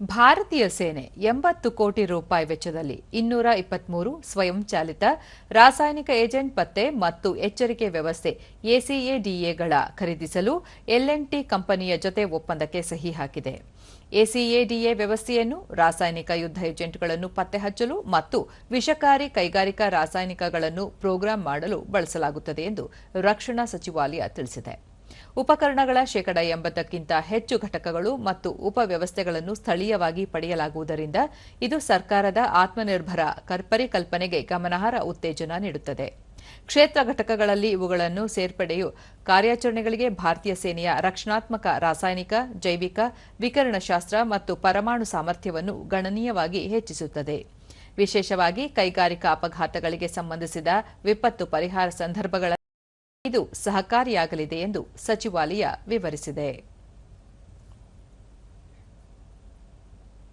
ಭಾರತೀಯ ಸೇನೆ ಎಂಬತ್ತು ಕೋಟಿ ರೂಪಾಯಿ ವೆಚ್ಚದಲ್ಲಿ ಇನ್ನೂರ ಇಪ್ಪತ್ಮೂರು ಸ್ವಯಂಚಾಲಿತ ರಾಸಾಯನಿಕ ಏಜೆಂಟ್ ಪತ್ತೆ ಮತ್ತು ಎಚ್ಚರಿಕೆ ವ್ಯವಸ್ಥೆ ಎಸಿಎಡಿಎಗಳ ಖರೀದಿಸಲು ಟಿ ಕಂಪನಿಯ ಜೊತೆ ಒಪ್ಪಂದಕ್ಕೆ ಸಹಿ ಹಾಕಿದೆ. ಎಸಿಎಡಿಎ ವ್ಯವಸ್ಥೆಯನ್ನು ರಾಸಾಯನಿಕ ಯುದ್ಧ ಏಜೆಂಟ್ಗಳನ್ನು ಪತ್ತೆ ಹಚ್ಚಲು ಮತ್ತು ವಿಷಕಾರಿ ಕೈಗಾರಿಕಾ ರಾಸಾಯನಿಕಗಳನ್ನು ಪ್ರೋಗ್ರಾಂ ಮಾಡಲು ಬಳಸಲಾಗುತ್ತದೆ ಎಂದು ರಕ್ಷಣಾ ಸಚಿವಾಲಯ ತಿಳಿಸಿದೆ. ಉಪಕರಣಗಳ ಶೇಕಡ ಎಂಬತ್ತಕ್ಕಿಂತ ಹೆಚ್ಚು ಘಟಕಗಳು ಮತ್ತು ಉಪವ್ಯವಸ್ಥೆಗಳನ್ನು ಸ್ಥಳೀಯವಾಗಿ ಪಡೆಯಲಾಗುವುದರಿಂದ ಇದು ಸರ್ಕಾರದ ಆತ್ಮನಿರ್ಭರ ಪರಿಕಲ್ಪನೆಗೆ ಗಮನಾರ್ಹ ಉತ್ತೇಜನ ನೀಡುತ್ತದೆ. ಕ್ಷೇತ್ರ ಘಟಕಗಳಲ್ಲಿ ಇವುಗಳನ್ನು ಸೇರ್ಪಡೆಯು ಕಾರ್ಯಾಚರಣೆಗಳಿಗೆ ಭಾರತೀಯ ಸೇನೆಯ ರಕ್ಷಣಾತ್ಮಕ, ರಾಸಾಯನಿಕ, ಜೈವಿಕ, ವಿಕರಣಶಾಸ್ತ್ರ ಮತ್ತು ಪರಮಾಣು ಸಾಮರ್ಥ್ಯವನ್ನು ಗಣನೀಯವಾಗಿ ಹೆಚ್ಚಿಸುತ್ತದೆ. ವಿಶೇಷವಾಗಿ ಕೈಗಾರಿಕಾ ಅಪಘಾತಗಳಿಗೆ ಸಂಬಂಧಿಸಿದ ವಿಪತ್ತು ಪರಿಹಾರ ಸಂದರ್ಭಗಳ ಇದು ಸಹಕಾರಿಯಾಗಲಿದೆ ಎಂದು ಸಚಿವಾಲಯ ವಿವರಿಸಿದೆ.